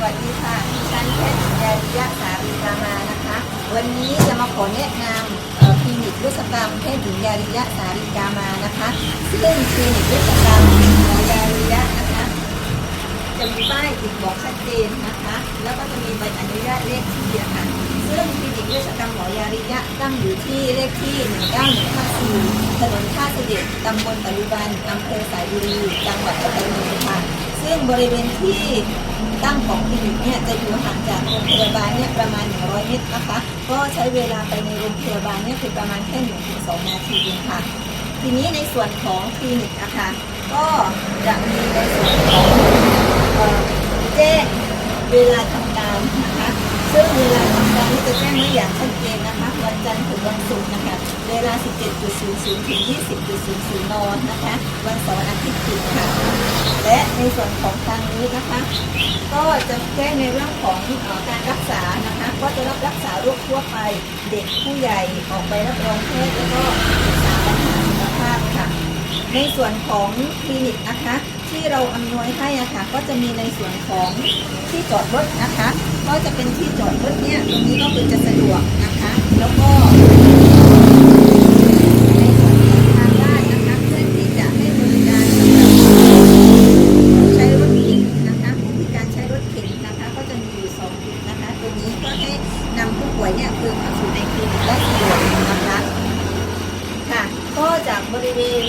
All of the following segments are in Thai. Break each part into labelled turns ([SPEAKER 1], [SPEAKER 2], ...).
[SPEAKER 1] สวัสดีค่ะดิฉันแพทย์หญิงยาสารีรามานะคะ วันนี้จะมาขอแนะนำคลินิกเวชกรรมแพทย์หญิงยาริยาสารีรามานะคะซึ่งคลินิกเวชกรรมขอยาริยะนะคะ จะมีป้ายติดบอกชัดเจนนะคะ แล้วก็จะมีใบอนุญาตเลขที่เดียวค่ะซึ่งคลินิกเวชกรรมหมอยาริยะตั้งอยู่ที่เลขที่ 1954ถนนท่าเสด็จตำบลตะลุบันอำเภอสายบุรี จังหวัดปัตตานีค่ะ ซึ่งบริเวณที่ตั้งของคลินิกเนี่ยจะอยู่ห่างจากโรงพยาบาลเนี่ยประมาณ 100 เมตรนะคะ ก็ใช้เวลาไปในโรงพยาบาลเนี่ยคือประมาณแค่1-2นาทีเองค่ะ ทีนี้ในส่วนของคลินิกนะคะก็จะมีในส่วนของเอ่อแจ้งเวลาทำการนะคะซึ่งเวลา การนี่จะแจ้งไว้อย่างชัดเจนนะคะ วันจันทร์ถึงวันศุกร์นะคะ เวลา 17.00 ถึง 20.00 นนะคะ วันเสาร์อาทิตย์ปิดค่ะ และในส่วนของทางนี้นะคะ ก็จะแจ้งในเรื่องของการรักษานะคะ ก็จะรับรักษาโรคทั่วไป เด็กผู้ใหญ่ออกไปรับรองแพทย์แล้วก็ศึกษาปัญหาสุขภาพค่ะ ในส่วนของคลินิกนะคะ ที่เราอำนวยให้อะค่ะก็จะมีในส่วนของที่จอดรถนะคะ ก็จะเป็นที่จอดรถเนี่ยตรงนี้ก็คือจะสะดวกนะคะ แล้วก็ในส่วนทางลาดนะคะเพื่อที่จะให้บริการสำหรับผู้ใช้รถเข็นนะคะผู้พิการใช้รถข็นนะคะก็จะมีอยู่สองจุดนะคะตรงนี้ก็ให้นำผู้ป่วยเนี่ยคือเข้าสู่ในคลินิกได้สะดวกนะคะค่ะก็จากบริเวณ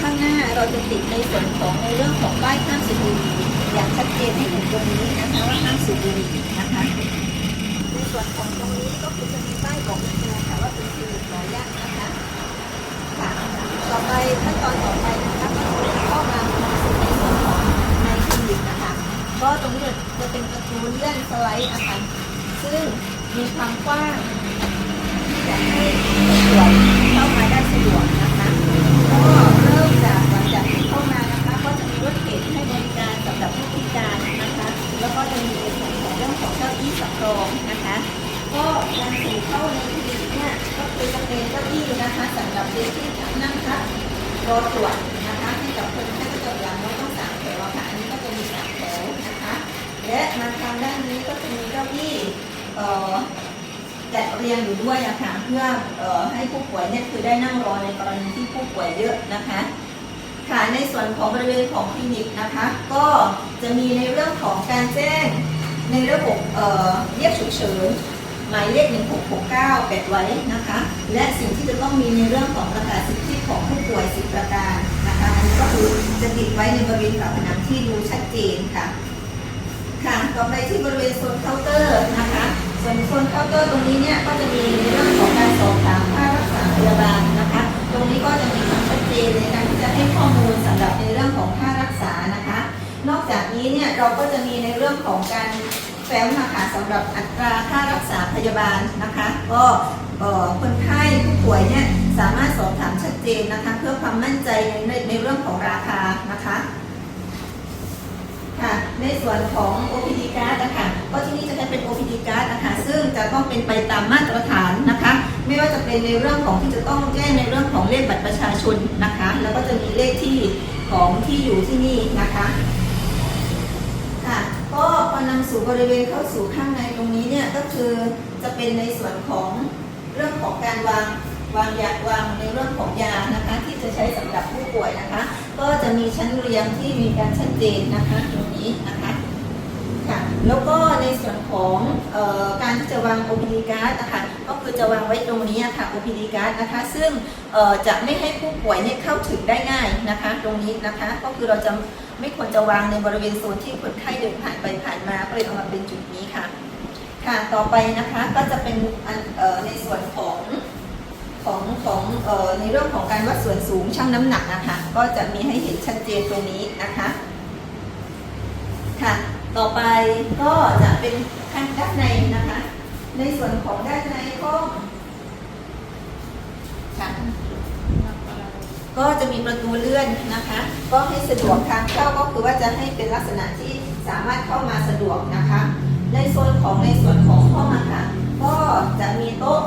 [SPEAKER 1] ข้างหน้าเราจะติดในส่วนของในเรื่องของป้ายห้ามสูบบุหรี่อย่างชัดเจนให้เห็นตรงนี้นะคะว่าห้ามสูบบุหรี่นะคะในส่วนของตรงนี้ก็คือจะมีป้ายบอกนิดนึงค่ะว่าเป็นคลินิกหมอยะนะคะค่ะต่อไปขั้นตอนต่อไปนะคะก็คือเข้ามาสู่ในส่วนของในคลินิกนะคะก็ตรงนี้จะเป็นประตูเลื่อนสไลด์อาคารซึ่งมีความกว้างที่จะให้ผู้ป่วย รอตรวจนะคะให้กับคนไข้ก็จะอย่างน้อยต้องสามแถวค่ะ อันนี้ก็จะมีสามแถวนะคะ และมาทางด้านนี้ก็จะมีเก้าอี้เอ่อจัดเรียงอยู่ด้วยอะคะเพื่อเอ่อให้ผู้ป่วยเนี่ยคือได้นั่งรอในกรณีที่ผู้ป่วยเยอะนะคะค่ะในส่วนของบริเวณของคลินิกนะคะ ก็จะมีในเรื่องของการแจ้งในระบบเอ่อเรียกฉุกเฉิน หมายเลข 1669แปดไว้นะคะ และสิ่งที่จะต้องมีในเรื่องของประกาศสิทธิของผู้ป่วยสิประการนะคะอันนี้ก็คือจะติดไว้ในบริเวณฝาผนังที่ดูชัดเจนค่ะ ค่ะต่อไปที่บริเวณโซนเคาน์เตอร์นะคะ ส่วนโซนเคาน์เตอร์ตรงนี้เนี่ยก็จะมีในเรื่องของการสอบถามค่ารักษาพยาบาลนะคะ ตรงนี้ก็จะมีความชัดเจนในการที่จะให้ข้อมูลสำหรับในเรื่องของค่ารักษานะคะ นอกจากนี้เนี่ยเราก็จะมีในเรื่องของการ แฟ้มนะคะสำหรับอัตราค่ารักษาพยาบาลนะคะ ก็คนไข้ผู้ป่วยเนี่ยสามารถสอบถามชัดเจนนะคะ เพื่อความมั่นใจในในเรื่องของราคานะคะค่ะในส่วนของ OPD card นะคะก็ที่นี่จะใช้เป็น OPD card นะคะซึ่งจะต้องเป็นไปตามมาตรฐานนะคะ ไม่ว่าจะเป็นในเรื่องของที่จะต้องแจ้งในเรื่องของเลขบัตรประชาชนนะคะ แล้วก็จะมีเลขที่ของที่อยู่ที่นี่นะคะ นำสู่บริเวณเข้าสู่ข้างในตรงนี้เนี่ยก็คือจะเป็นในส่วนของเรื่องของการวางวางยาวางในเรื่องของยานะคะที่จะใช้สำหรับผู้ป่วยนะคะ ก็จะมีชั้นเรียงที่มีการชัดเจนนะคะตรงนี้นะ แล้วก็ในส่วนของออการที่จะวาง OPD card นะคะก็คือจะวางไว้ตรงนี้ค่ะ OPD card นะคะ ซึ่งจะไม่ให้ผู้ป่วยเนี่ยเข้าถึงได้ง่ายนะคะ ตรงนี้นะคะก็คือเราจะไม่ควรจะวางในบริเวณโซนที่คนไข้เดินผ่านไปผ่านมาก็เลยเอามาเป็นจุดนี้ค่ะ ค่ะต่อไปนะคะก็จะเป็นในส่วนของของของออในเรื่องของการวัดส่วนสูงชั่งน้ำหนักนะคะ ก็จะมีให้เห็นชัดเจนตรงนี้นะคะค่ะ ต่อไปก็จะเป็นข้างด้านในนะคะ ในส่วนของด้านในห้องค่ะก็จะมีประตูเลื่อนนะคะ ก็ให้สะดวกทางเข้าก็คือว่าจะให้เป็นลักษณะที่สามารถเข้ามาสะดวกนะคะ ในโซนของในส่วนของห้องอะค่ะก็จะมีโต๊ะ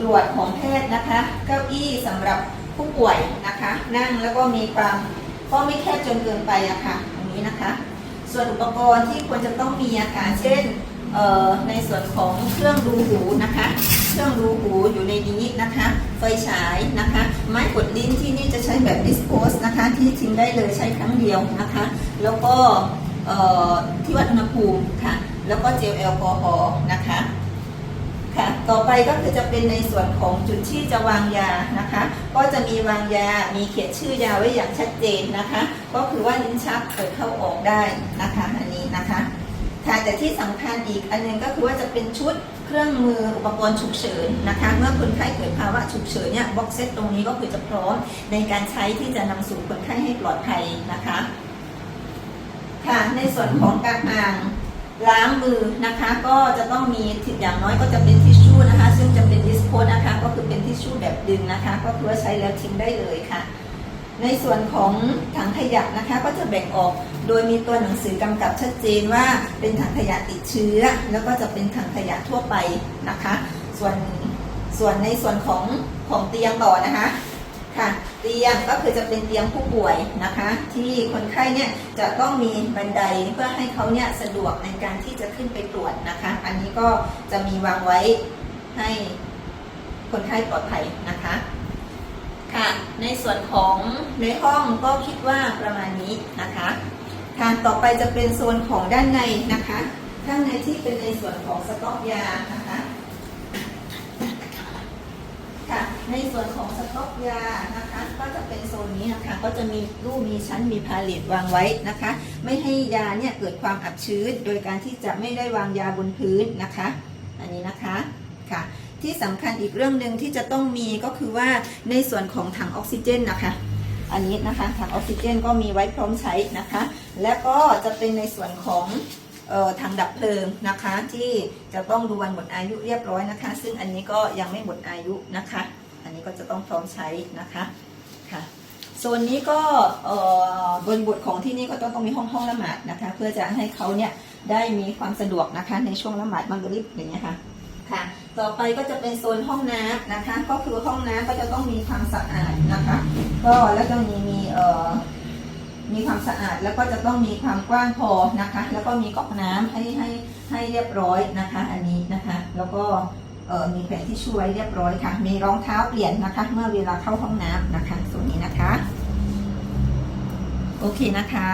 [SPEAKER 1] ตรวจของแพทย์นะคะ เก้าอี้สำหรับผู้ป่วยนะคะ นั่งแล้วก็มีความก็ไม่แคบจนเกินไปอะค่ะตรงนี้นะคะ ส่วนอุปกรณ์ที่ควรจะต้องมีอาการเช่นในส่วนของเครื่องดูหูนะคะ เครื่องดูหูอยู่ในนี้นะคะ ไฟฉายนะคะ ไม้กดลิ้นที่นี่จะใช้แบบดิสโพสนะคะ ที่ทิ้งได้เลยใช้ครั้งเดียวนะคะ แล้วก็ที่วัดอุณหภูมิค่ะ แล้วก็เจลแอลกอฮอล์นะคะ ค่ะต่อไปก็คือจะเป็นในส่วนของจุดที่จะวางยานะคะ ก็จะมีวางยา มีเขียนชื่อยาไว้อย่างชัดเจนนะคะ ก็คือว่าลิ้นชักเปิดเข้าออกได้นะคะอันนี้นะคะค่ะแต่ที่สำคัญอีกอันหนึงก็คือว่าจะเป็นชุดเครื่องมืออุปกรณ์ฉุกเฉินนะคะ เมื่อคนไข้เกิดภาวะฉุกเฉินเนี่ยบ็อกเซตตรงนี้ก็คือจะพร้อมในการใช้ที่จะนำสู่คนไข้ให้ปลอดภัยนะคะ ค่ะในส่วนของการอ่าง ล้างมือนะคะก็จะต้องมีอย่างน้อยก็จะเป็นทิชชู่นะคะ ซึ่งจะเป็นดิสโพสนะคะก็คือเป็นทิชชู่แบบดึงนะคะ ก็คือว่าใช้แล้วทิ้งได้เลยค่ะ ในส่วนของถังขยะนะคะก็จะแบ่งออกโดยมีตัวหนังสือกำกับชัดเจนว่าเป็นถังขยะติดเชื้อ แล้วก็จะเป็นถังขยะทั่วไปนะคะ ส่วนส่วนในส่วนของของเตียงต่อนะคะ ค่ะเตียงก็คือจะเป็นเตียงผู้ป่วยนะคะ ที่คนไข้เนี่ยจะต้องมีบันไดเพื่อให้เขาเนี่ยสะดวกในการที่จะขึ้นไปตรวจนะคะ อันนี้ก็จะมีวางไว้ให้คนไข้ปลอดภัยนะคะค่ะในส่วนของในห้องก็คิดว่าประมาณนี้นะคะค่ะต่อไปจะเป็นโซนของด้านในนะคะ ข้างในที่เป็นในส่วนของสต็อกยานะคะ ค่ะ ในส่วนของสต็อกยานะคะก็จะเป็นโซนนี้นะคะก็จะมีรูมีชั้นมีพาเลตวางไว้นะคะ ไม่ให้ยาเนี่ยเกิดความอับชื้น โดยการที่จะไม่ได้วางยาบนพื้นนะคะ อันนี้นะคะค่ะ ที่สำคัญอีกเรื่องหนึ่งที่จะต้องมีก็คือว่าในส่วนของถังออกซิเจนนะคะ อันนี้นะคะถังออกซิเจนก็มีไว้พร้อมใช้นะคะ และก็จะเป็นในส่วนของออถังดับเพลิงนะคะ ที่จะต้องดูวันหมดอายุเรียบร้อยนะคะ ซึ่งอันนี้ก็ยังไม่หมดอายุนะคะ อันนี้ก็จะต้องพร้อมใช้นะคะค่ะโซนนี้ก็บนบทของที่นี่ก็ต้องต้องมีห้องห้องละหมาดนะคะ เพื่อจะให้เขาเนี่ยได้มีความสะดวกนะคะในช่วงละหมาดมังกริบอย่างเงี้ยค่ะค่ะ ต่อไปก็จะเป็นโซนห้องน้ำนะคะ ก็คือห้องน้ำก็จะต้องมีความสะอาดนะคะ ก็แล้วก็มีมีเอ่อมีความสะอาดแล้วก็จะต้องมีความกว้างพอนะคะ แล้วก็มีก๊อกน้ำให้ให้ให้เรียบร้อยนะคะ อันนี้นะคะ แล้วก็ มีแผลที่ช่วยเรียบร้อยค่ะ มีรองเท้าเปลี่ยนนะคะ เมื่อเวลาเข้าห้องน้ำนะคะส่วนนี้นะคะ โอเคนะคะ